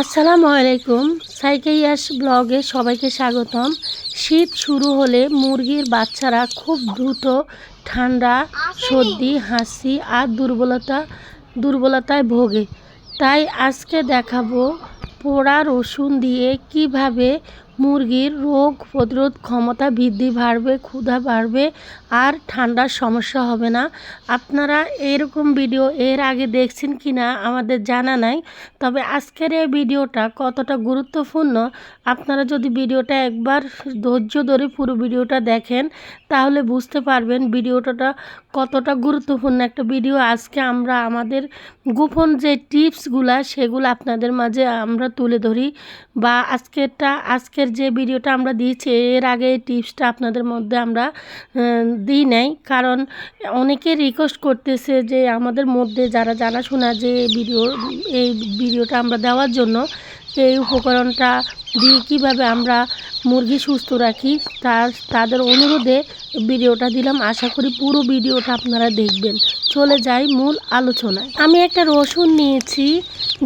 আসসালামু আলাইকুম। সাইকেইয়াস ব্লগে সবাইকে স্বাগতম। শীত শুরু হলে মুরগির বাচ্চারা খুব দ্রুত ঠান্ডা, সর্দি, হাসি আর দুর্বলতা, দুর্বলতায় ভোগে। তাই আজকে দেখাবো পোড়া রসুন দিয়ে কীভাবে মুরগির রোগ প্রতিরোধ ক্ষমতা বৃদ্ধি বাড়বে, ক্ষুধা বাড়বে আর ঠান্ডার সমস্যা হবে না। আপনারা এরকম ভিডিও এর আগে দেখছেন কি না আমাদের জানা নাই, তবে আজকের এই ভিডিওটা কতটা গুরুত্বপূর্ণ আপনারা যদি ভিডিওটা একবার ধৈর্য ধরে পুরো ভিডিওটা দেখেন, তাহলে বুঝতে পারবেন ভিডিওটা কতটা গুরুত্বপূর্ণ একটা ভিডিও। আজকে আমরা আমাদের গোপন যে টিপসগুলা, সেগুলো আপনাদের মাঝে আমরা তুলে ধরি বা আজকেরটা, আজকের যে ভিডিওটা আমরা দিয়েছি, এর আগে এই টিপসটা আপনাদের মধ্যে আমরা দিই নাই। কারণ অনেকে রিকোয়েস্ট করতেছে যে আমাদের মধ্যে যারা জানাশোনা যে ভিডিও, এই ভিডিওটা আমরা দেওয়ার জন্য এই উপকরণটা দিয়ে কীভাবে আমরা মুরগি সুস্থ রাখি, তার, তাদের অনুরোধে ভিডিওটা দিলাম। আশা করি পুরো ভিডিওটা আপনারা দেখবেন। চলে যাই মূল আলোচনায়। আমি একটা রসুন নিয়েছি,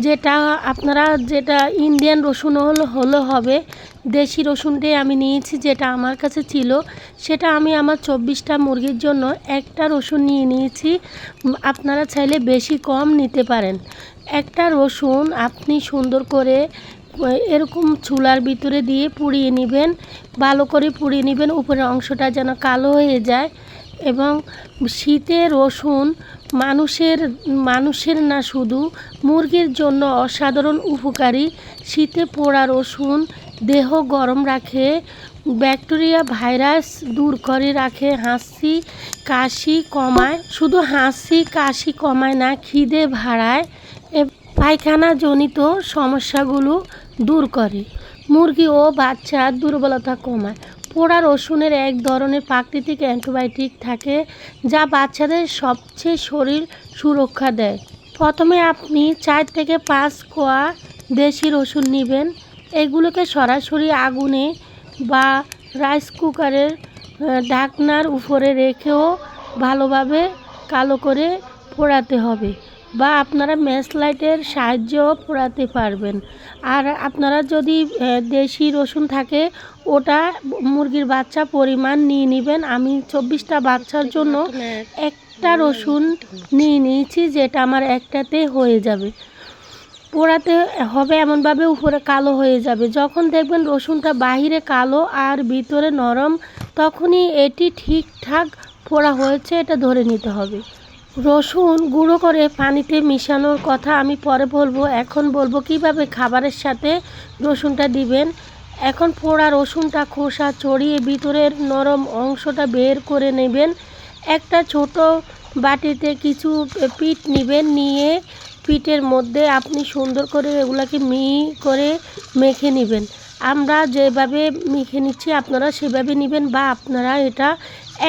যেটা আপনারা, যেটা ইন্ডিয়ান রসুন হলো হলো হবে দেশি রসুনটাই আমি নিয়েছি যেটা আমার কাছে ছিল। সেটা আমি আমার চব্বিশটা মুরগির জন্য একটা রসুন নিয়ে নিয়েছি। আপনারা চাইলে বেশি কম নিতে পারেন। একটা রসুন আপনি সুন্দর করে এরকম চুলার ভিতরে দিয়ে পুড়িয়ে নেবেন, ভালো করে পুড়িয়ে নেবেন, উপরের অংশটা যেন কালো হয়ে যায় এবং শীতে রসুন মানুষের মানুষের না শুধু, মুরগির জন্য অসাধারণ উপকারী। শীতে পোড়া রসুন দেহ গরম রাখে, ব্যাকটেরিয়া ভাইরাস দূর করে রাখে, হাসি কাশি কমায়, শুধু হাসি কাশি কমায় না, খিদে ভাড়ায় এ- পায়খানাজনিত সমস্যাগুলো দূর করে। মুরগি ও বাচ্চার দুর্বলতা কমায়। পোড়া রসুনের এক ধরনের প্রাকৃতিক অ্যান্টিবায়োটিক থাকে, যা বাচ্চাদের সবচেয়ে শরীর সুরক্ষা দেয়। প্রথমে আপনি চার থেকে পাঁচ কোয়া দেশি রসুন নেবেন। এগুলোকে সরাসরি আগুনে বা রাইস কুকারের ঢাকনার উপরে রেখেও ভালোভাবে কালো করে পোড়াতে হবে বা আপনারা ম্যাচ লাইটের সাহায্যেও পোড়াতে পারবেন। আর আপনারা যদি দেশি রসুন থাকে, ওটা মুরগির বাচ্চা পরিমাণ নিয়ে নেবেন। আমি চব্বিশটা বাচ্চার জন্য একটা রসুন নিয়ে নিয়েছি, যেটা আমার একটাতে হয়ে যাবে। পোড়াতে হবে এমনভাবে উপরে কালো হয়ে যাবে। যখন দেখবেন রসুনটা বাহিরে কালো আর ভিতরে নরম, তখনই এটি ঠিকঠাক পোড়া হয়েছে, এটা ধরে নিতে হবে। রসুন গুঁড়ো করে পানিতে মিশানোর কথা আমি পরে বলব। এখন বলব কীভাবে খাবারের সাথে রসুনটা দিবেন। এখন পোড়া রসুনটা খোসা ছড়িয়ে ভিতরের নরম অংশটা বের করে নেবেন। একটা ছোট বাটিতে কিছু পিঠ নেবেন, নিয়ে পিঠের মধ্যে আপনি সুন্দর করে এগুলাকে মি করে মেখে নেবেন। আমরা যেভাবে মেখে নিচ্ছি, আপনারা সেভাবে নেবেন বা আপনারা এটা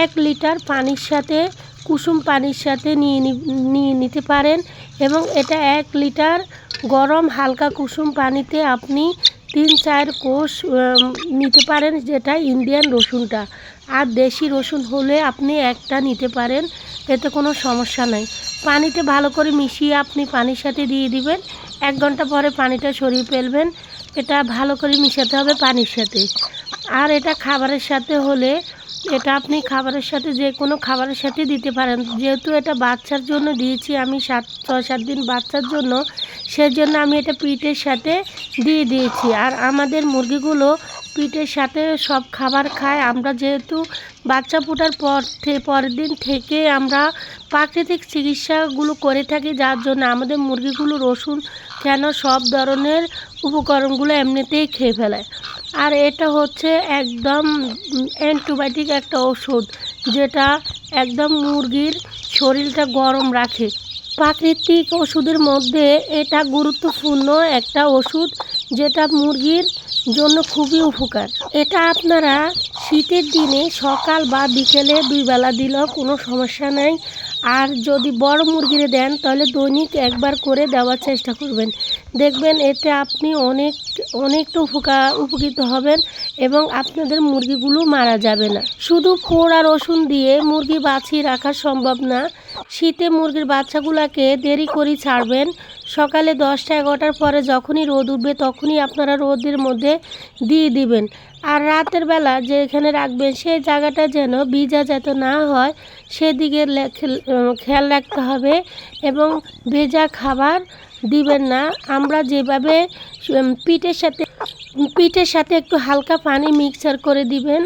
এক লিটার পানির সাথে, কুসুম পানির সাথে নিয়ে নিয়ে নিতে পারেন এবং এটা এক লিটার গরম হালকা কুসুম পানিতে আপনি তিন চার কোষ নিতে পারেন যেটা ইন্ডিয়ান রসুনটা। আর দেশি রসুন হলে আপনি একটা নিতে পারেন। এতে কোনো সমস্যা নাই। পানিতে ভালো করে মিশিয়ে আপনি পানির সাথে দিয়ে দিবেন। এক ঘণ্টা পরে পানিটা সরিয়ে ফেলবেন। এটা ভালো করে মিশাতে হবে পানির সাথে। আর এটা খাবারের সাথে হলে এটা আপনি খাবারের সাথে যে কোনো খাবারের সাথে দিতে পারেন। যেহেতু এটা বাচ্চার জন্য দিয়েছি আমি সাত, ছয়, সাত দিন বাচ্চার জন্য, সেজন্য আমি এটা পিঠের সাথে দিয়ে দিয়েছি। আর আমাদের মুরগিগুলো পিঠের সাথে সব খাবার খায়। আমরা যেহেতু বাচ্চা ফোটার পর পরের দিন থেকে আমরা প্রাকৃতিক চিকিৎসাগুলো করে থাকি, যার জন্য আমাদের মুরগিগুলো রসুন কেন সব ধরনের উপকরণগুলো এমনিতেই খেয়ে ফেলায় আর এটা হচ্ছে একদম অ্যান্টিবায়োটিক একটা ওষুধ, যেটা একদম মুরগির শরীরটা গরম রাখে। প্রাকৃতিক ওষুধের মধ্যে এটা গুরুত্বপূর্ণ একটা ওষুধ, যেটা মুরগির জন্য খুবই উপকার। এটা আপনারা শীতের দিনে সকাল বা বিকেলে দুই বেলা দিলেও কোনো সমস্যা নাই। আর যদি বড় মুরগিরে দেন, তাহলে দৈনিক একবার করে দেওয়ার চেষ্টা করবেন। দেখবেন এতে আপনি অনেক, অনেকটা উপকার উপকৃত হবেন এবং আপনাদের মুরগিগুলো মারা যাবে না। শুধু পোড়া রসুন দিয়ে মুরগি বাছিয়ে রাখা সম্ভব না। শীতে মুরগির বাচ্চাগুলোকে দেরি করে ছাড়বেন। সকালে দশটা এগারোটার পরে যখনই রোদ উঠবে তখনই আপনারা রোদের মধ্যে দিয়ে দিবেন। আর রাতের বেলা যেখানে রাখবেন সেই জায়গাটা যেন ভিজা যাতে না হয়, সেদিকে খেয়াল রাখতে হবে এবং ভেজা খাবার দিবেন না। আমরা যেভাবে পিঠের সাথে পিঠের সাথে একটু হালকা পানি মিক্সার করে দিবেন।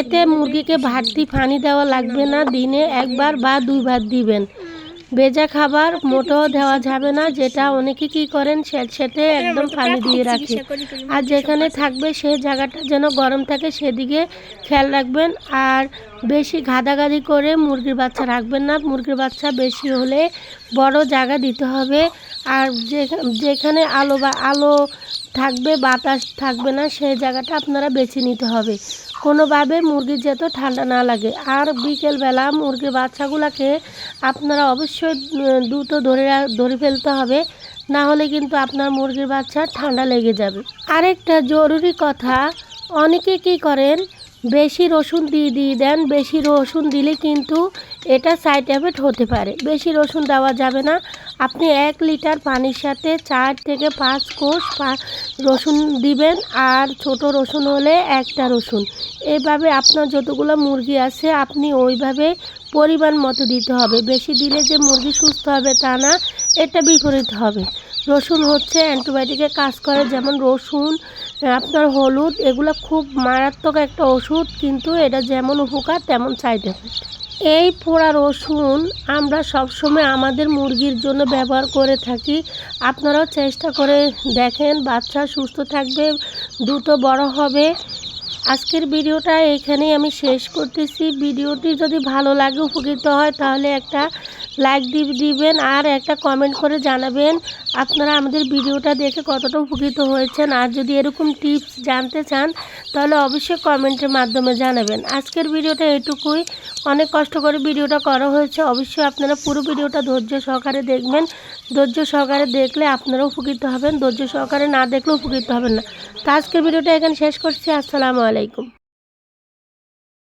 এতে মুরগিকে ভাতটি পানি দেওয়া লাগবে না। দিনে একবার বা দুইবার দিবেন। ভেজা খাবার মোটেও দেওয়া যাবে না যেটা অনেকে কি করেন সে- সেতে একদম পানি দিয়ে রাখে। আর যেখানে থাকবে সেই জায়গাটা যেন গরম থাকে সেদিকে খেয়াল রাখবেন। আর বেশি গাদাগাদি করে মুরগির বাচ্চা রাখবেন না মুরগির বাচ্চা বেশি হলে বড় জায়গা দিতে হবে। আর যেখা- যেখানে আলো বা আলো থাকবে বাতাস থাকবে না সেই জায়গাটা আপনারা বেছে নিতে হবে। কোনোভাবে মুরগির যেতে ঠান্ডা না লাগে। আর বিকেলবেলা মুরগির বাচ্চাগুলোকে আপনারা অবশ্যই দ্রুত ধরে ধরে ফেলতে হবে। না হলে কিন্তু আপনার মুরগির বাচ্চা ঠান্ডা লেগে যাবে। আরেকটা জরুরি কথা, অনেকে কি করেন, বেশি রসুন দিয়ে দিয়ে দেন, বেশি রসুন দিলে কিন্তু এটা সাইড এফেক্ট হতে পারে। বেশি রসুন দেওয়া যাবে না। আপনি এক লিটার পানির সাথে চার থেকে পাঁচ কোষ রসুন দিবেন আর ছোট রসুন হলে একটা রসুন। এভাবে আপনার যতগুলো মুরগি আছে, আপনি ওইভাবে পরিমাণ মতো দিতে হবে। বেশি দিলে যে মুরগি সুস্থ হবে তা না, এটা বিপরীত হবে। রসুন হচ্ছে অ্যান্টিবায়োটিকের কাজ করে, যেমন রসুন, আপনার হলুদ, এগুলো খুব মারাত্মক একটা ওষুধ, কিন্তু এটা যেমন উপকার, তেমন সাইড এফেক্ট এই পোড়া রসুন আমরা সবসময় আমাদের মুরগির জন্য ব্যবহার করে থাকি। আপনারাও চেষ্টা করে দেখেন, বাচ্চা সুস্থ থাকবে, দ্রুত বড় হবে। আজকের ভিডিওটা এখানেই আমি শেষ করতেছি। ভিডিওটি যদি ভালো লাগে, উপকৃত হয়, তাহলে একটা লাইক দিবেন আর একটা কমেন্ট করে জানাবেন আপনারা আমাদের ভিডিওটা দেখে কতটা উপকৃত হয়েছেন। আর যদি এরকম টিপস জানতে চান, তাহলে অবশ্যই কমেন্টের মাধ্যমে জানাবেন। আজকের ভিডিওটা এটুকুই। অনেক কষ্ট করে ভিডিওটা করা হয়েছে। অবশ্যই আপনারা পুরো ভিডিওটা ধৈর্য সহকারে দেখবেন। ধৈর্য সহকারে দেখলে আপনারাও উপকৃত হবেন। ধৈর্য সহকারে না দেখলেও উপকৃত হবেন না। তো আজকের ভিডিওটা এখানে শেষ করছি। আসসালামু আলাইকুম।